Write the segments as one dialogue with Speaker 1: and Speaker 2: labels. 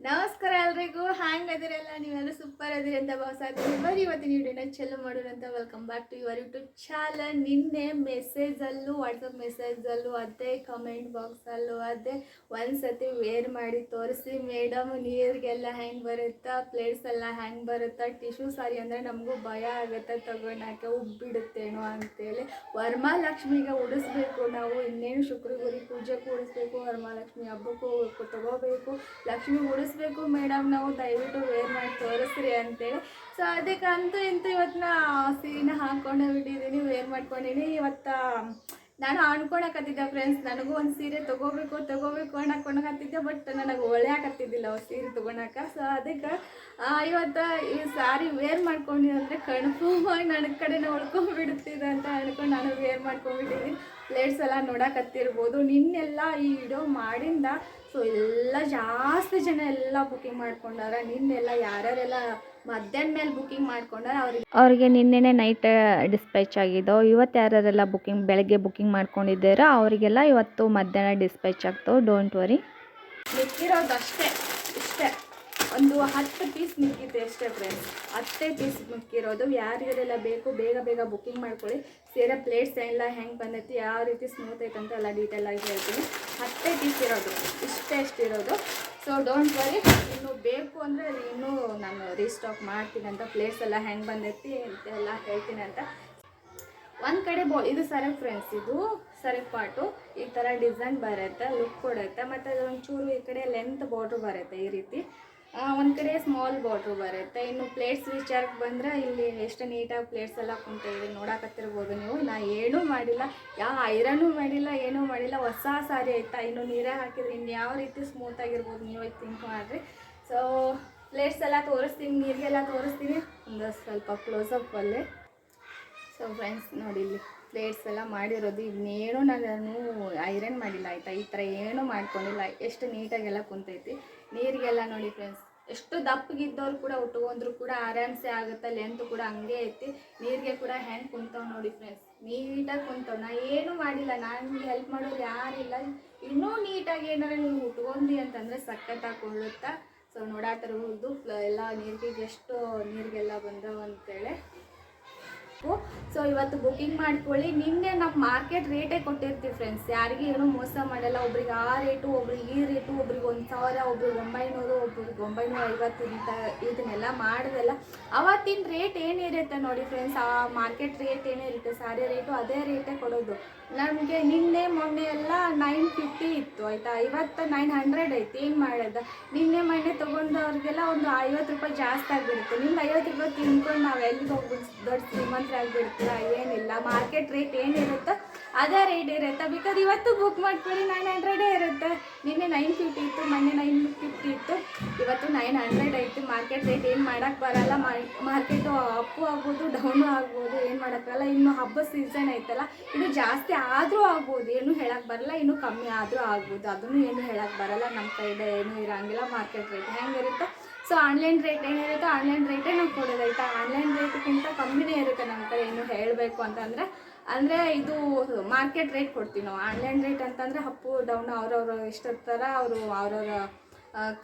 Speaker 1: ನಮಸ್ಕಾರ ಎಲ್ರಿಗೂ ಹ್ಯಾಂಗ್ ಅದಿರಲ್ಲ ನೀವೆಲ್ಲ ಸೂಪರ್ ಅದಿರಿ ಅಂತ ಭಾವಿಸ್ತೀನಿ ಬರೀ ಇವತ್ತಿನ ವಿಡಿಯೋನ ಚೆಲ್ಲು ಮಾಡೋಣ ಅಂತ welcome back to your YouTube channel ನಿನ್ನೆ ಮೆಸೇಜಲ್ಲೂ ವಾಟ್ಸಪ್ ಮೆಸೇಜಲ್ಲೂ ಅದೇ ಕಮೆಂಟ್ ಬಾಕ್ಸಲ್ಲೂ ಅದೇ ಒಂದ್ಸತಿ ವೇರ್ ಮಾಡಿ ತೋರಿಸಿ. ಮೇಡಮ್ ನೀರಿಗೆಲ್ಲ ಹೆಂಗೆ ಬರುತ್ತಾ? ಪ್ಲೇಟ್ಸ್ ಎಲ್ಲ ಹೆಂಗೆ ಬರುತ್ತಾ? ಟಿಶ್ಯೂ ಸಾರಿ ಅಂದರೆ ನಮಗೂ ಭಯ ಆಗುತ್ತೆ ತಗೊಂಡಾಕೆ ಉಬ್ಬಿಡುತ್ತೇನೋ ಅಂತೇಳಿ. ವರಮಹಾಲಕ್ಷ್ಮಿಗೆ ಉಡಿಸ್ಬೇಕು ನಾವು, ಇನ್ನೇನು ಶುಕ್ರಗುರಿ ಪೂಜೆಗೂ ಉಡಿಸ್ಬೇಕು, ವರಮಹಾಲಕ್ಷ್ಮಿ ಹಬ್ಬಕ್ಕೂ ತಗೋಬೇಕು. ಲಕ್ಷ್ಮಿ ಉಡಿಸ್ಬೇಕು ಮೇಡಮ್ ನಾವು ದಯವಿಟ್ಟು ವೇರ್ ಮಾಡಿ ತೋರಿಸ್ರಿ ಅಂತೇಳಿ. ಸೊ ಅದಕ್ಕೆ ಅಂತೂ ಇಂತೂ ಇವತ್ತು ನಾ ಸೀರೆನ ಹಾಕ್ಕೊಂಡು ಬಿಟ್ಟಿದ್ದೀನಿ ವೇರ್ ಮಾಡ್ಕೊಂಡಿನಿ. ಇವತ್ತು ನಾನು ಅನ್ಕೊಳಕತ್ತಿದ್ದೆ ಫ್ರೆಂಡ್ಸ್ ನನಗೂ ಒಂದು ಸೀರೆ ತೊಗೋಬೇಕು ತೊಗೋಬೇಕು ಅನ್ನಕೊಂಡಕತ್ತಿದ್ದೆ ಬಟ್ ನನಗೆ ಒಳ್ಳೆ ಆಗತ್ತಿದ್ದಿಲ್ಲ ಅವು ಸೀರೆ ತೊಗೊಳಕ ಸೊ ಅದಕ್ಕೆ ಇವತ್ತು ಈ ಸಾರಿ ವೇರ್ ಮಾಡ್ಕೊಂಡು ಅಂದರೆ ನನ್ನ ಕಡೆನೇ ಉಳ್ಕೊಂಡ್ಬಿಡುತ್ತಿದೆ ಅಂತ ಅನ್ಕೊಂಡು ನಾನು ವೇರ್ ಮಾಡ್ಕೊಂಡ್ಬಿಟ್ಟಿದ್ದೀನಿ ಪ್ಲೇಟ್ಸ್ ಎಲ್ಲ ನೋಡಕತ್ತಿರ್ಬೋದು. ನಿನ್ನೆಲ್ಲ ಈ ವಿಡಿಯೋ ಮಾಡಿಂದ ಸೊ ಎಲ್ಲ ಜಾಸ್ತಿ ಜನ ಎಲ್ಲ ಬುಕಿಂಗ್ ಮಾಡ್ಕೊಂಡಾರ. ನಿನ್ನೆಲ್ಲ ಯಾರ್ಯಾರೆಲ್ಲ ಮಧ್ಯಾಹ್ನ ಮೇಲೆ ಬುಕ್ಕಿಂಗ್ ಮಾಡ್ಕೊಂಡ್ರೆ ಅವ್ರಿಗೆ
Speaker 2: ಅವರಿಗೆ ನಿನ್ನೆನೆ ನೈಟ್ ಡಿಸ್ಪ್ಯಾಚ್ ಆಗಿದ್ದೋ ಇವತ್ತು ಯಾರ್ಯಾರೆಲ್ಲ ಬುಕಿಂಗ್ ಬೆಳಗ್ಗೆ ಬುಕಿಂಗ್ ಮಾಡ್ಕೊಂಡಿದ್ದಾರೋ ಅವರಿಗೆಲ್ಲ ಇವತ್ತು ಮಧ್ಯಾಹ್ನ ಡಿಸ್ಪ್ಯಾಚ್ ಆಗ್ತಾವೆ ಡೋಂಟ್ ವರಿ
Speaker 1: ಮಿಕ್ಕಿರೋದು ಅಷ್ಟೇ ಇಷ್ಟೇ. ಒಂದು ಹತ್ತು ಪೀಸ್ ಮಿಕ್ಕಿದೆ ಅಷ್ಟೇ ಫ್ರೆಂಡ್ಸ್ ಹತ್ತೇ ಪೀಸ್ ಮಿಕ್ಕಿರೋದು ಯಾರ್ಯಾರೆಲ್ಲ ಬೇಕು, ಬೇಗ ಬೇಗ ಬುಕ್ಕಿಂಗ್ ಮಾಡ್ಕೊಳ್ಳಿ. ಸೇರ ಪ್ಲೇಟ್ಸ್ ಎಲ್ಲ ಹೆಂಗೆ ಬಂದೈತಿ, ಯಾವ ರೀತಿ ಸ್ಮೂತ್ ಐತೆ ಅಂತ ಎಲ್ಲ ಆಗಿ ಹೇಳ್ತೀನಿ. ಹತ್ತೇ ಪೀಸ್ ಇರೋದು, ಇಷ್ಟೇ ಇರೋದು. ಸೊ ಡೋಂಟ್ ವರಿ ಇನ್ನು ಬೇಕು ಅಂದರೆ ಇನ್ನೂ ನಾನು ರೀಸ್ಟಾಕ್ ಮಾಡ್ತೀನಿ ಅಂತ ಪ್ಲೇಟ್ಸ್ ಎಲ್ಲ ಹೆಂಗೆ ಬಂದೈತಿ ಅಂತ ಎಲ್ಲ ಹೇಳ್ತೀನಿ ಅಂತ. ಒಂದು ಕಡೆ ಬೋ, ಇದು ಸರಿ ಫ್ರೆಂಡ್ಸ್ ಇದು ಸರಕ್ ಪಾಟು ಈ ಥರ ಡಿಸೈನ್ ಬರುತ್ತೆ ಲುಕ್ ಕೊಡುತ್ತೆ, ಮತ್ತು ಅದೊಂಚೂರು ಈ ಕಡೆ ಲೆಂತ್ ಬಾರ್ಡ್ರ್ ಬರುತ್ತೆ ಈ ರೀತಿ. ಒಂದು ಕಡೆ ಸ್ಮಾಲ್ ಬಾಟ್ರು ಬರುತ್ತೆ. ಇನ್ನು ಪ್ಲೇಟ್ಸ್ ವಿಚಾರಕ್ಕೆ ಬಂದರೆ ಇಲ್ಲಿ ಎಷ್ಟು ನೀಟಾಗಿ ಪ್ಲೇಟ್ಸ್ ಎಲ್ಲ ಕುಂತಿದೆ ನೋಡಕತ್ತಿರ್ಬೋದು ನೀವು. ನಾ ಏನೂ ಮಾಡಿಲ್ಲ ಯಾವ ಐರನ್ನು ಮಾಡಿಲ್ಲ, ಏನೂ ಮಾಡಿಲ್ಲ. ಹೊಸ ಸಾರಿ ಆಯ್ತಾ? ಇನ್ನು ನೀರೇ ಹಾಕಿದ್ರೆ ಇನ್ನು ಯಾವ ರೀತಿ ಸ್ಮೂತ್ ಆಗಿರ್ಬೋದು ನೀವು ತಿಂಕ್ ಮಾಡಿರಿ. ಸೊ ಪ್ಲೇಟ್ಸ್ ಎಲ್ಲ ತೋರಿಸ್ತೀನಿ, ನೀರಿಗೆಲ್ಲ ತೋರಿಸ್ತೀನಿ. ಒಂದು ಸ್ವಲ್ಪ ಕ್ಲೋಸಪ್ಪಲ್ಲೇ ಸೊ ಫ್ರೆಂಡ್ಸ್ ನೋಡಿ ಇಲ್ಲಿ ಪ್ಲೇಟ್ಸ್ ಎಲ್ಲ ಮಾಡಿರೋದು. ಇನ್ನೇನು ನಾನು ಐರನ್ ಮಾಡಿಲ್ಲ, ಆಯಿತಾ? ಈ ಥರ ಏನೂ ಮಾಡ್ಕೊಂಡಿಲ್ಲ. ಎಷ್ಟು ನೀಟಾಗೆಲ್ಲ ಕುಂತೈತಿ. ನೀರಿಗೆಲ್ಲ ನೋಡಿ ಫ್ರೆಂಡ್ಸ್ ಎಷ್ಟು ದಪ್ಪಗಿದ್ದವ್ರು ಕೂಡ ಉಟ್ಕೊಂಡ್ರು ಕೂಡ ಆರಾಮ್ಸೆ ಆಗುತ್ತೆ? ಲೆಂತ್ ಕೂಡ ಹಂಗೆ ಐತಿ. ನೀರಿಗೆ ಕೂಡ ಹೆಂಗೆ ಕುಂತವ್ ನೋಡಿ ಫ್ರೆಂಡ್ಸ್ ನೀಟಾಗಿ ಕುಂತವ್. ನಾ ಏನು ಮಾಡಿಲ್ಲ. ನನಗೆ ಹೆಲ್ಪ್ ಮಾಡೋರು ಯಾರಿಲ್ಲ ಇನ್ನೂ ನೀಟಾಗಿ ಏನಾರ ನೀವು ಉಟ್ಕೊಂಡ್ರಿ ಅಂತಂದರೆ ಸಖತ್ತಾಗಿ ಕೊಳ್ಳುತ್ತಾ ಸೊ ನೋಡಾತಿರ್ಬೋದು ಎಲ್ಲ ನೀರಿಗೆ ಎಷ್ಟು ನೀರಿಗೆಲ್ಲ ಬಂದವು ಅಂತೇಳಿ. ಸೊ ಇವತ್ತು ಬುಕಿಂಗ್ ಮಾಡ್ಕೊಳ್ಳಿ. ನಿಮಗೆ ನಮ್ಮ ಮಾರ್ಕೆಟ್ ರೇಟೇ ಕೊಟ್ಟಿರ್ತೀವಿ ಫ್ರೆಂಡ್ಸ್ ಯಾರಿಗೆ ಏನೂ ಮೋಸ ಮಾಡಲ್ಲ. ಒಬ್ರಿಗೆ ಆ ರೇಟು ಒಬ್ರಿಗೆ ಈ ರೇಟು ಒಬ್ರಿಗೆ ಒಂದು ಸಾವಿರ, ಒಬ್ರಿಗೆ ಒಂಬೈನೂರು, ಒಬ್ರಿಗೆ ಒಂಬೈನೂರ ಐವತ್ತು ಇಂಥ ಇದನ್ನೆಲ್ಲ ಮಾಡಿದೆಲ್ಲ ಅವತ್ತಿನ ರೇಟ್ ಏನಿರುತ್ತೆ ನೋಡಿ ಫ್ರೆಂಡ್ಸ್ ಆ ಮಾರ್ಕೆಟ್ ರೇಟ್ ಏನಿರುತ್ತೆ? ಸಾರಿ ರೇಟು ಅದೇ ರೇಟೇ ಕೊಡೋದು. ನಮಗೆ ನಿನ್ನೆ, ಮೊನ್ನೆ ಎಲ್ಲ ನೈನ್ ಫಿಫ್ಟಿ ಇತ್ತು, ಆಯಿತಾ? ಐವತ್ತು ನೈನ್ ಹಂಡ್ರೆಡ್ ಐತಿ. ಏನು ಮಾಡೋದು? ನಿನ್ನೆ, ಮೊನ್ನೆ ತೊಗೊಂಡವ್ರಿಗೆಲ್ಲ ಒಂದು ಐವತ್ತು ರೂಪಾಯಿ ಜಾಸ್ತಿ ಆಗಿಬಿಡುತ್ತೆ. ನಿಮ್ಗೆ ಐವತ್ತು ರೂಪಾಯಿ ತಿನ್ಕೊಂಡು ನಾವು ಎಲ್ಲಿಗೆ ಹೋಗ್ಬಿಟ್ಟು ದೊಡ್ಡ ಶ್ರೀಮಂತರಾಗ್ಬಿಡ್ತೀರ ಏನಿಲ್ಲ ಮಾರ್ಕೆಟ್ ರೇಟ್ ಏನಿರುತ್ತೋ, ಅದೇ ರೇಟ್ ಇರುತ್ತೆ. ಬಿಕಾಸ್ ಇವತ್ತು ಬುಕ್ ಮಾಡ್ಕೊಳ್ಳಿ ನೈನ್ ಹಂಡ್ರೆಡೇ ಇರುತ್ತೆ. ನಿನ್ನೆ ನೈನ್ ಫಿಫ್ಟಿ ಇತ್ತು, ಮೊನ್ನೆ ನೈನ್ ಫಿಫ್ಟಿ ಇತ್ತು. ಇವತ್ತು ನೈನ್ ಹಂಡ್ರೆಡ್ ಐತಿ. ಮಾರ್ಕೆಟ್ ರೇಟ್ ಏನು ಮಾಡೋಕ್ಕೆ ಬರಲ್ಲ. ಮಾರ್ಕೆಟು ಅಪ್ಪು ಆಗ್ಬೋದು ಡೌನು ಆಗ್ಬೋದು, ಏನು ಮಾಡೋಕ್ಕಲ್ಲ ಇನ್ನು ಹಬ್ಬ ಸೀಸನ್ ಐತಲ್ಲ, ಇನ್ನು ಜಾಸ್ತಿ ಆದರೂ ಆಗ್ಬೋದು. ಏನು ಹೇಳಕ್ಕೆ ಬರಲ್ಲ, ಇನ್ನು ಕಮ್ಮಿ ಆದರೂ ಆಗ್ಬೋದು. ಅದನ್ನು ಏನು ಹೇಳಕ್ಕೆ ಬರಲ್ಲ. ನಮ್ಮ ಕೈಡೆ ಏನೂ ಇರೋಂಗಿಲ್ಲ. ಮಾರ್ಕೆಟ್ ರೇಟ್ ಹೆಂಗಿರುತ್ತೋ? ಸೊ ಆನ್ಲೈನ್ ರೇಟ್ ಏನಿರುತ್ತೆ ಆನ್ಲೈನ್ ರೇಟೇ ನಾವು ಕೊಡೋದು, ಆಯಿತಾ? ಆನ್ಲೈನ್ ರೇಟ್ಗಿಂತ ಕಮ್ಮಿನೇ ಇರುತ್ತೆ ನಮ್ಮ ಕಡೆ ಏನು ಹೇಳಬೇಕು ಅಂತಂದರೆ. ಅಂದರೆ ಇದು ಮಾರ್ಕೆಟ್ ರೇಟ್ ಕೊಡ್ತೀವಿ ನಾವು. ಆನ್ಲೈನ್ ರೇಟ್ ಅಂತಂದರೆ ಅಪ್ಪು ಡೌನ್ ಅವ್ರವ್ರ ಎಷ್ಟಿರ್ತಾರ ಅವರು ಅವ್ರವ್ರ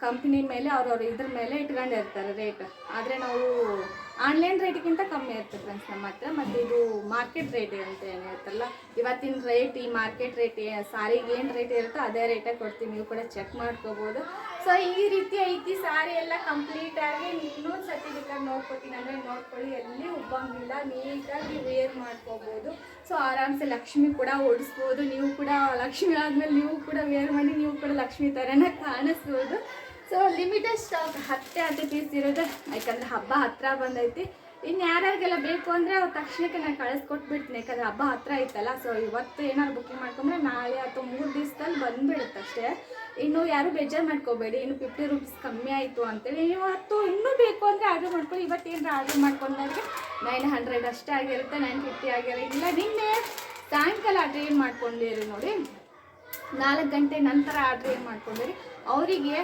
Speaker 1: ಕಂಪ್ನಿ ಮೇಲೆ ಅವ್ರವ್ರ ಇದ್ರ ಮೇಲೆ ಇಟ್ಕೊಂಡಿರ್ತಾರೆ ರೇಟ್. ಆದರೆ ನಾವು ಆನ್ಲೈನ್ ರೇಟ್ಗಿಂತ ಕಮ್ಮಿ ಇರುತ್ತೆ ಫ್ರೆಂಡ್ಸ್ ನಮ್ಮ ಹತ್ರ. ಮತ್ತು ಇದು ಮಾರ್ಕೆಟ್ ರೇಟ್ ಅಂತ ಏನಿರುತ್ತಲ್ಲ ಇವತ್ತಿನ ರೇಟ್ ಈ ಮಾರ್ಕೆಟ್ ರೇಟ್ ಸಾರಿಗೆ ಏನು ರೇಟ್ ಇರುತ್ತೋ ಅದೇ ರೇಟೇ ಕೊಡ್ತೀವಿ. ನೀವು ಕೂಡ ಚೆಕ್ ಮಾಡ್ಕೋಬೋದು. ಸೊ ಈ ರೀತಿ ಐತಿ, ಸಾರಿ ಎಲ್ಲ ಕಂಪ್ಲೀಟ್ ಆಗಿ ಇನ್ನೊಂದು ಸತಿ ಬೇಕಾದ್ರೆ ನೋಡ್ಕೊತೀನಿ. ಅಂದರೆ ನೋಡ್ಕೊಳ್ಳಿ, ಎಲ್ಲಿ ಉಬ್ಬಂಗಿಲ್ಲ ನೀಟಾಗಿ ವೇರ್ ಮಾಡ್ಕೋಬೋದು. ಸೊ ಆರಾಮ್ಸೆ ಲಕ್ಷ್ಮಿ ಕೂಡ ಓಡಿಸ್ಬೋದು. ನೀವು ಕೂಡ ಲಕ್ಷ್ಮಿ ಆದಮೇಲೆ ನೀವು ಕೂಡ ವೇರ್ ಮಾಡಿ, ನೀವು ಕೂಡ ಲಕ್ಷ್ಮಿ ಥರನೇ ಕಾಣಿಸ್ಬೋದು. ಸೊ ಲಿಮಿಟೆಡ್ ಸ್ಟಾಕ್ ಹತ್ತೆ ಹತ್ತು ಪೀಸ್ ಇರೋದು. ಯಾಕಂದರೆ ಹಬ್ಬ ಹತ್ರ ಬಂದೈತಿ. ಇನ್ನು ಯಾರ್ಯಾರಿಗೆಲ್ಲ ಬೇಕು ಅಂದರೆ ತಕ್ಷಣಕ್ಕೆ ನಾನು ಕಳಿಸ್ಕೊಟ್ಬಿಡ್ತೀನಿ. ಯಾಕಂದರೆ ಹಬ್ಬ ಹತ್ರ ಐತಲ್ಲ ಸೊ ಇವತ್ತು ಏನಾದ್ರು ಬುಕ್ಕಿಂಗ್ ಮಾಡ್ಕೊಂಡ್ರೆ ನಾಳೆ ಅಥವಾ ಮೂರು ದಿವಸದಲ್ಲಿ ಬಂದುಬಿಡುತ್ತೆ ಅಷ್ಟೇ. ಇನ್ನು ಯಾರು ಬೇಜಾರು ಮಾಡ್ಕೋಬೇಡಿ. ಇನ್ನು ಫಿಫ್ಟಿ ರುಪೀಸ್ ಕಮ್ಮಿ ಆಯಿತು ಅಂತೇಳಿ. ಇವತ್ತು ಇನ್ನೂ ಬೇಕು ಅಂದರೆ ಆರ್ಡ್ರ್ ಮಾಡ್ಕೊಳ್ಳಿ. ಇವತ್ತು ಏನಾರು ಆರ್ಡ್ರ್ ಮಾಡ್ಕೊಂಡ್ರೆ ನೈನ್ ಹಂಡ್ರೆಡ್ ಅಷ್ಟೇ ಆಗಿರುತ್ತೆ ನೈನ್ ಫಿಫ್ಟಿ ಆಗಿರೋದಿಲ್ಲ ನಿನ್ನೆ ಸಾಯಂಕಾಲ ಆರ್ಡ್ರ್ ಏನು ಮಾಡ್ಕೊಂಡಿರಿ ನೋಡಿ? ನಾಲ್ಕು ಗಂಟೆ ನಂತರ ಆರ್ಡ್ರ್ ಏನು ಮಾಡ್ಕೊಂಡಿರಿ? ಅವರಿಗೆ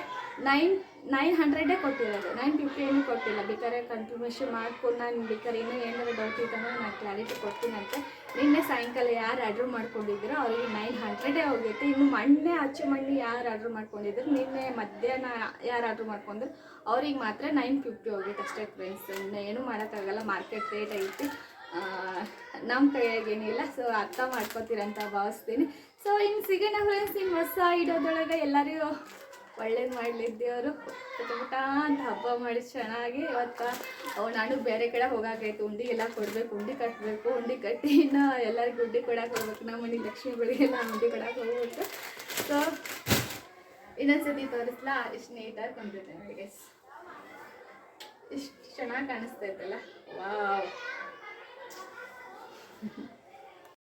Speaker 1: ನೈನ್ ನೈನ್ ಹಂಡ್ರೆಡೇ ಕೊಟ್ಟಿರೋದು. ನೈನ್ ಫಿಫ್ಟಿ ಏನು ಕೊಟ್ಟಿಲ್ಲ. ಬೇಕಾದ್ರೆ ಕನ್ಫರ್ಮೇಷನ್ ಮಾಡ್ಕೊಂಡು ನಾನು ಬೇಕಾದ್ರೆ ಇನ್ನೂ ಏನಾದರೂ ಡೌಟ್ ಇತ್ತಂದ್ರೆ ನಾನು ಕ್ಲಾರಿಟಿ ಕೊಡ್ತೀನಂತೆ ನಿನ್ನೆ ಸಾಯಂಕಾಲ ಯಾರು ಆರ್ಡ್ರ್ ಮಾಡ್ಕೊಂಡಿದ್ದೀರೋ ಅವ್ರಿಗೆ ನೈನ್ ಹಂಡ್ರೆಡೇ ಹೋಗೈತೆ. ಇನ್ನು ಮೊನ್ನೆ ಅಚ್ಚು ಮಣ್ಣು ಯಾರು ಆರ್ಡ್ರ್ ಮಾಡ್ಕೊಂಡಿದ್ರು, ನಿನ್ನೆ ಮಧ್ಯಾಹ್ನ ಯಾರು ಆರ್ಡ್ರ್ ಮಾಡ್ಕೊಂಡ್ರು, ಅವ್ರಿಗೆ ಮಾತ್ರ ನೈನ್ ಫಿಫ್ಟಿ ಹೋಗೈತೆ ಅಷ್ಟೇ ಫ್ರೆಂಡ್ಸ್ ಇನ್ನು ಏನೂ ಮಾಡೋಕ್ಕಾಗಲ್ಲ ಮಾರ್ಕೆಟ್ ರೇಟ್ ಐತಿ. ನಮ್ಮ ಕೈಯಾಗೇನಿಲ್ಲ ಸೊ ಅರ್ಥ ಮಾಡ್ಕೊತೀರಂತ ಭಾವಿಸ್ತೀನಿ. ಸೊ ಇನ್ನು ಸಿಗೋಣ ಫ್ರೆಂಡ್ಸ್ ಇನ್ನು ಹೊಸ ಇಡೋದೊಳಗೆ ಎಲ್ಲರಿಗೂ ಒಳ್ಳೇದು ಮಾಡಲಿ ದೇವರು. ಪುಟ ಅಂತ ಹಬ್ಬ ಮಾಡಿ ಚೆನ್ನಾಗಿ ಇವತ್ತು ನಾನು ಬೇರೆ ಕಡೆ ಹೋಗಾಕೈತೆ ಉಂಡಿ ಎಲ್ಲ ಕೊಡಬೇಕು, ಉಂಡಿ ಕಟ್ಟಬೇಕು ಉಂಡಿ ಕಟ್ಟಿ ಇನ್ನು ಎಲ್ಲರಿಗೂ ಉಂಡಿ ಕೊಡಕ್ಕೆ ಹೋಗ್ಬೇಕು. ನಮ್ಮ ಮನೆ ಲಕ್ಷ್ಮಿಗಳಿಗೆಲ್ಲ ಉಂಡಿ ಕೊಡಕ್ಕೆ ಹೋಗ್ಬೇಕು. ಸೊ ಇನ್ನೊಂದ್ಸತಿ ತೋರಿಸ್ಲಾ? ಇಷ್ಟು ನೀಟಾಗಿ ಐ ಗೆಸ್ ಇಷ್ಟು ಚೆನ್ನಾಗಿ ಕಾಣಿಸ್ತೈತಲ್ಲ ವಾವ್.